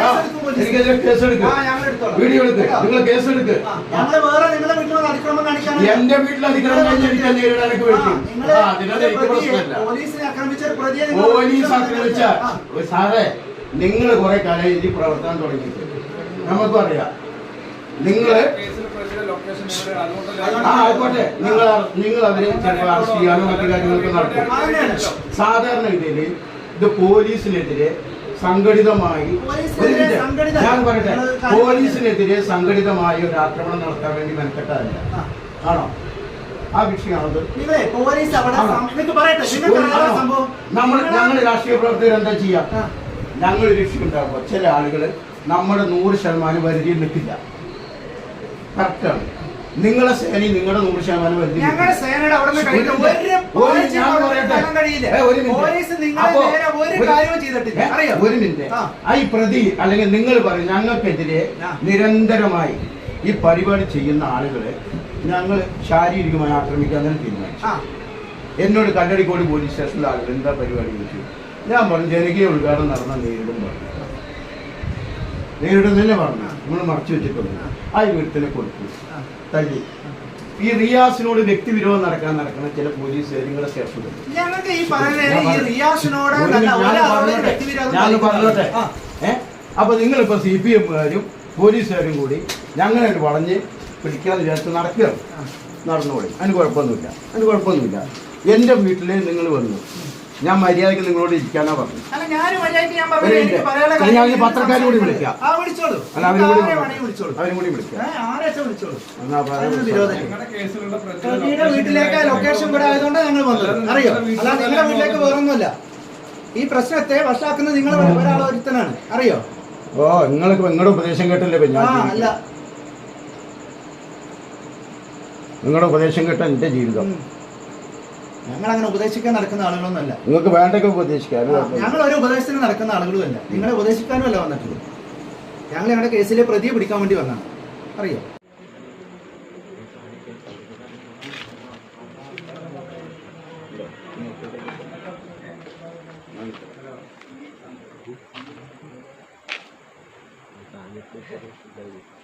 ആ, എനിക്കെതിരെ കേസെടുക്ക്. വീഡിയോ എടുക്ക്. നിങ്ങൾ കേസെടുക്ക്. എന്റെ വീട്ടിൽ അതിക്രമം കഴിഞ്ഞ് എനിക്ക് നേരിടാൻ എനിക്ക് വേണ്ടി എനിക്ക് പ്രശ്നമില്ല. പോലീസ് ആക്രമിച്ച സാറേ നിങ്ങൾ കുറെ കാലം ഈ പ്രവർത്തനം തുടങ്ങിയിട്ട്. നമുക്കും അറിയാം നിങ്ങൾ ആ ആയിക്കോട്ടെ. നിങ്ങൾ നിങ്ങൾ അവരെ ചിലപ്പോൾ അറസ്റ്റ് ചെയ്യാനോ മറ്റു കാര്യങ്ങളൊക്കെ നടക്കും. സാധാരണ സാധാരണഗതിയിൽ ഇത് പോലീസിനെതിരെ സംഘടിതമായി. ഞാൻ പറയട്ടെ പോലീസിനെതിരെ സംഘടിതമായി ഒരു ആക്രമണം നടത്താൻ വേണ്ടി മെനക്കെട്ടതല്ല. ആണോ? ആ വിഷയമാണത്. നമ്മൾ ഞങ്ങൾ രാഷ്ട്രീയ പ്രവർത്തകർ എന്താ ചെയ്യാം. ഞങ്ങൾ രക്ഷിക്കുണ്ടാകുമ്പോൾ ചില ആളുകൾ നമ്മുടെ നൂറ് ശതമാനം പരിധിയിൽ നിൽക്കില്ല. കറക്റ്റാണ് നിങ്ങളെ സേനയും നിങ്ങളുടെ നൂറ് ശതമാനം വരുന്നത് ഞങ്ങളുടെ സേനയുടെ അവിടെ നിന്ന് ഒരു മിനിറ്റ്. ആ. ഈ പ്രതി അല്ലെങ്കിൽ നിങ്ങൾ പറയും ഞങ്ങൾക്കെതിരെ. നിരന്തരമായി ഈ പരിപാടി ചെയ്യുന്ന ആളുകളെ ഞങ്ങൾ ശാരീരികമായി ആക്രമിക്കാൻ തന്നെ തീരുമാനിച്ചു. എന്നോട് കല്ലടിക്കോട് പോലീസ് സ്റ്റേഷനിലെ ആളുകൾ എന്താ പരിപാടി ചോദിച്ചു. ഞാൻ പറഞ്ഞു ജനകീയ ഉദ്ഘാടനം നടന്ന നേരിടും പറഞ്ഞു. നേരിടും തന്നെ പറഞ്ഞു നിങ്ങൾ മറച്ചു വെച്ചിട്ടുണ്ട് ആ വീട്ടിലെ കൊടുത്തു. തല്ലി. ഈ റിയാസിനോട് വ്യക്തി വിരോധം നടക്കാൻ നടക്കുന്ന ചില പോലീസ് നിങ്ങളെ ഞാൻ പറഞ്ഞോട്ടെ. വ്യക്തിവിരോധം ഞാൻ കാണിക്കുന്നത്. പറഞ്ഞോട്ടെ. ആ. ഏ? അപ്പൊ നിങ്ങളിപ്പോ സി പി എമ്മുകാരും പോലീസുകാരും കൂടി ഞങ്ങളെ വളഞ്ഞ് പിടിക്കാൻ വിചാരിച്ച് നടക്കുകയാണ്. നടന്നോളി അതിന് കുഴപ്പമൊന്നുമില്ല. അതിന് കുഴപ്പമൊന്നുമില്ല. എന്റെ വീട്ടിൽ നിങ്ങൾ വന്നു. ഞാൻ മര്യാദയ്ക്ക് നിങ്ങളോട് ഇരിക്കാനാ പറഞ്ഞു ഞാൻ ഒരു പത്രക്കാരെ കൂടി വിളിക്കാം. ആ വിളിച്ചോളൂ. അല്ല അവരും കൂടി വിളിച്ചോളൂ. അവരും കൂടി വിളിക്കാം. വീട്ടിലേക്ക് ലൊക്കേഷൻ കൂടെ ആയതുകൊണ്ട് ഞങ്ങൾ വന്നത് അറിയോ? അല്ല നിങ്ങളുടെ വീട്ടിലേക്ക് വേറൊന്നുമല്ല. ഈ പ്രശ്നത്തെ വഷാക്കുന്നത് നിങ്ങൾ ഒരാൾ ഒരുത്തനാണ്. അറിയോ? ഓ നിങ്ങൾക്ക് നിങ്ങളുടെ ഉപദേശം കേട്ടല്ലേ ഞാൻ. നിങ്ങളുടെ ഉപദേശം കേട്ട എന്റെ ജീവിതം. ഞങ്ങൾ അങ്ങനെ ഉപദേശിക്കാൻ നടക്കുന്ന ആളുകളൊന്നുമല്ല. നിങ്ങൾക്ക് വേണ്ടൊക്കെ ഉപദേശിക്കാം ഞങ്ങൾ ഒരു ഉപദേശത്തിന് നടക്കുന്ന ആളുകളുമല്ല. നിങ്ങളെ ഉപദേശിക്കാനും അല്ല വന്നിട്ടുള്ളത്. ഞങ്ങൾ ഞങ്ങളുടെ കേസിലെ പ്രതിയെ പിടിക്കാൻ വേണ്ടി വന്നാണ്. അറിയോ?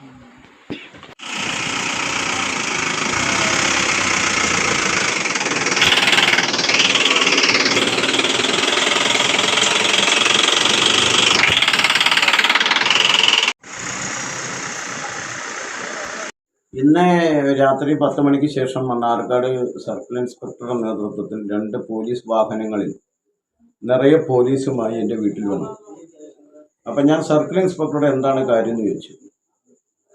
ഇന്ന് രാത്രി പത്ത് മണിക്ക് ശേഷം മണ്ണാർക്കാട് സർക്കിൾ ഇൻസ്പെക്ടറുടെ നേതൃത്വത്തിൽ രണ്ട് പോലീസ് വാഹനങ്ങളിൽ നിറയെ പോലീസുമായി എന്റെ വീട്ടിൽ വന്നു. അപ്പം ഞാൻ സർക്കിൾ ഇൻസ്പെക്ടറുടെ എന്താണ് കാര്യം എന്ന് ചോദിച്ചു.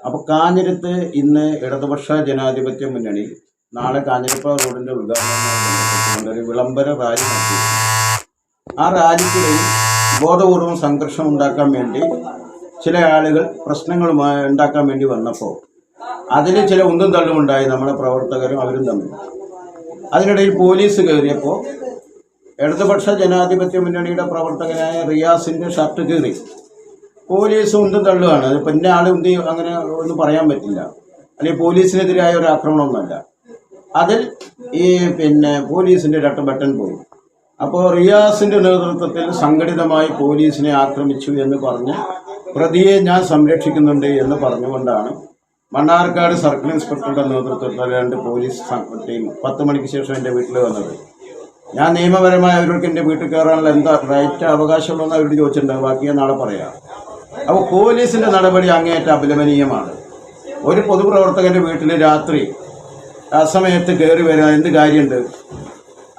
അപ്പോൾ കാഞ്ഞിരത്ത് ഇന്ന് ഇടതുപക്ഷ ജനാധിപത്യ മുന്നണി നാളെ കാഞ്ഞിരപ്പ റോഡിന്റെ ഉദ്ഘാടനം ഒരു വിളംബര റാലി നടത്തി. ആ റാലിക്കിടയിൽ ബോധപൂർവം സംഘർഷം ഉണ്ടാക്കാൻ വേണ്ടി ചില ആളുകൾ പ്രശ്നങ്ങളുമായി ഉണ്ടാക്കാൻ വേണ്ടി വന്നപ്പോൾ അതിൽ ചില ഉന്തും തള്ളും ഉണ്ടായി നമ്മുടെ പ്രവർത്തകരും അവരും തമ്മിൽ. അതിനിടയിൽ പോലീസ് കയറിയപ്പോൾ ഇടതുപക്ഷ ജനാധിപത്യ മുന്നണിയുടെ പ്രവർത്തകനായ റിയാസിന്റെ ഷർട്ട് കീറി. പോലീസ് ഉന്തും തള്ളുകയാണ് പിന്നെ ആൾ ഉന്തി അങ്ങനെ ഒന്നും പറയാൻ പറ്റില്ല. അല്ലെങ്കിൽ പോലീസിനെതിരായ ഒരു ആക്രമണമൊന്നുമല്ല. അതിൽ ഈ പിന്നെ പോലീസിന്റെ രണ്ട് ബട്ടൺ പോയി. അപ്പോൾ റിയാസിന്റെ നേതൃത്വത്തിൽ സംഘടിതമായി പോലീസിനെ ആക്രമിച്ചു എന്ന് പറഞ്ഞ് പ്രതിയെ ഞാൻ സംരക്ഷിക്കുന്നുണ്ട് എന്ന് പറഞ്ഞുകൊണ്ടാണ് മണ്ണാർക്കാട് സർക്കിൾ ഇൻസ്പെക്ടറുടെ നേതൃത്വത്തിൽ രണ്ട് പോലീസ് ടീം പത്ത് മണിക്ക് ശേഷം എന്റെ വീട്ടിൽ വന്നത്. ഞാൻ നിയമപരമായി അവർക്ക് എന്റെ വീട്ടിൽ കയറാനുള്ള എന്താ റൈറ്റ് അവകാശമുള്ളതെന്ന് അവരോട് ചോദിച്ചിട്ടുണ്ട്. ബാക്കി ഞാൻ നാളെ പറയാം. അപ്പോൾ പോലീസിന്റെ നടപടി അങ്ങേയറ്റം അപലപനീയമാണ് ഒരു പൊതുപ്രവർത്തകന്റെ വീട്ടിൽ രാത്രി ആ സമയത്ത് കയറി വരാൻ എന്ത് കാര്യമുണ്ട്?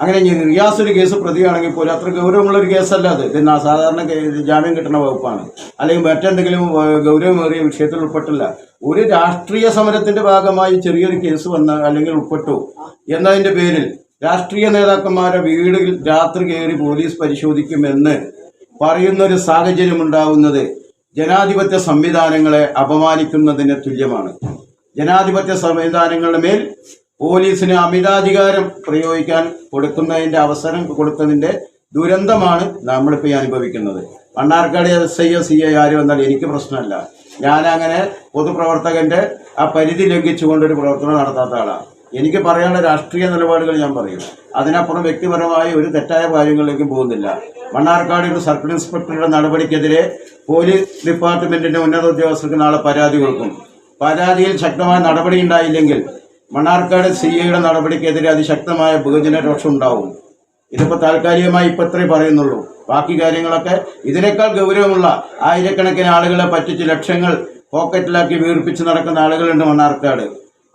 അങ്ങനെ റിയാസ് ഒരു കേസ് പ്രതിയാണെങ്കിൽ പോലും അത്ര ഗൗരവമുള്ള ഒരു കേസല്ല അത്. പിന്നെ സാധാരണ ജാമ്യം കിട്ടുന്ന വകുപ്പാണ്. അല്ലെങ്കിൽ മറ്റെന്തെങ്കിലും ഗൗരവമേറിയ വിഷയത്തിൽ ഉൾപ്പെട്ടില്ല. ഒരു രാഷ്ട്രീയ സമരത്തിന്റെ ഭാഗമായി ചെറിയൊരു കേസ് വന്ന അല്ലെങ്കിൽ ഉൾപ്പെട്ടു എന്നതിന്റെ പേരിൽ രാഷ്ട്രീയ നേതാക്കന്മാരെ വീടിൽ രാത്രി കയറി പോലീസ് പരിശോധിക്കുമെന്ന് പറയുന്ന ഒരു സാഹചര്യം ഉണ്ടാവുന്നത് ജനാധിപത്യ സംവിധാനങ്ങളെ അപമാനിക്കുന്നതിന് തുല്യമാണ്. ജനാധിപത്യ സംവിധാനങ്ങളുടെ മേൽ പോലീസിന് അമിതാധികാരം പ്രയോഗിക്കാൻ കൊടുക്കുന്നതിന്റെ അവസരം കൊടുത്തതിന്റെ ദുരന്തമാണ് നമ്മളിപ്പോൾ അനുഭവിക്കുന്നത്. Mannarkkad S I or C I ആര് വന്നാൽ എനിക്ക് പ്രശ്നമല്ല. ഞാനങ്ങനെ അങ്ങനെ പൊതുപ്രവർത്തകന്റെ ആ പരിധി ലംഘിച്ചുകൊണ്ടൊരു പ്രവർത്തനം നടത്താത്ത ആളാണ് എനിക്ക് പറയാനുള്ള രാഷ്ട്രീയ നിലപാടുകൾ ഞാൻ പറയും. അതിനപ്പുറം വ്യക്തിപരമായ ഒരു തെറ്റായ കാര്യങ്ങളിലേക്കും പോകുന്നില്ല. മണ്ണാർക്കാട് ഒരു സർക്കിൾ ഇൻസ്പെക്ടറുടെ നടപടിക്കെതിരെ പോലീസ് ഡിപ്പാർട്ട്മെന്റിന്റെ ഉന്നത ഉദ്യോഗസ്ഥർക്ക് നാളെ പരാതി കൊടുക്കും. പരാതിയിൽ ശക്തമായ നടപടി ഉണ്ടായില്ലെങ്കിൽ മണ്ണാർക്കാട് സി ഐയുടെ നടപടിക്കെതിരെ അതിശക്തമായ ബഹുജന രോഷം ഉണ്ടാവും. ഇതിപ്പോൾ താൽക്കാലികമായി ഇപ്പം ഇത്രേ പറയുന്നുള്ളൂ. ബാക്കി കാര്യങ്ങളൊക്കെ ഇതിനേക്കാൾ ഗൗരവമുള്ള ആയിരക്കണക്കിന് ആളുകളെ പറ്റിച്ച് ലക്ഷങ്ങൾ പോക്കറ്റിലാക്കി വീർപ്പിച്ച് നടക്കുന്ന ആളുകളുണ്ട് മണ്ണാർക്കാട്.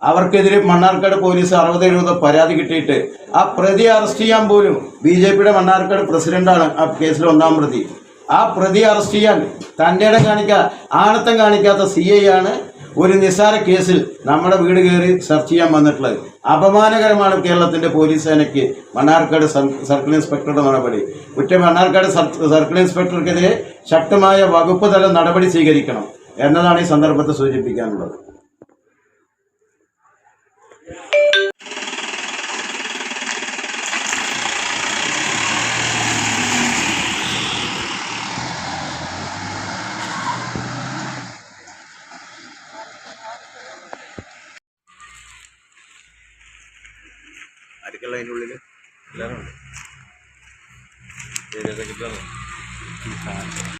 അവർക്കെതിരെ മണ്ണാർക്കാട് പോലീസ് അറുപത് എഴുപത് പരാതി കിട്ടിയിട്ട് ആ പ്രതി അറസ്റ്റ് ചെയ്യാൻ പോലും ബി ജെ പിയുടെ മണ്ണാർക്കാട് പ്രസിഡന്റാണ് ആ കേസിൽ ഒന്നാം പ്രതി. ആ പ്രതി അറസ്റ്റ് ചെയ്യാൻ തന്റെ ഇടം കാണിക്കാ ആണത്തം കാണിക്കാത്ത സി ഐ ആണ് ഒരു നിസ്സാര കേസിൽ നമ്മുടെ വീട് കയറി സെർച്ച് ചെയ്യാൻ വന്നിട്ടുള്ളത്. അപമാനകരമാണ് കേരളത്തിന്റെ പോലീസ് സേനയ്ക്ക് മണ്ണാർക്കാട് സർ- സർക്കിൾ ഇൻസ്പെക്ടറുടെ നടപടി. കുറ്റ മണ്ണാർക്കാട് സർ- സർക്കിൾ ഇൻസ്പെക്ടർക്കെതിരെ ശക്തമായ വകുപ്പ് തല നടപടി സ്വീകരിക്കണം എന്നതാണ് ഈ സന്ദർഭത്തെ സൂചിപ്പിക്കാനുള്ളത്. ആർക്കല്ല അതിന്റെ എല്ലാവരും ഉണ്ട്.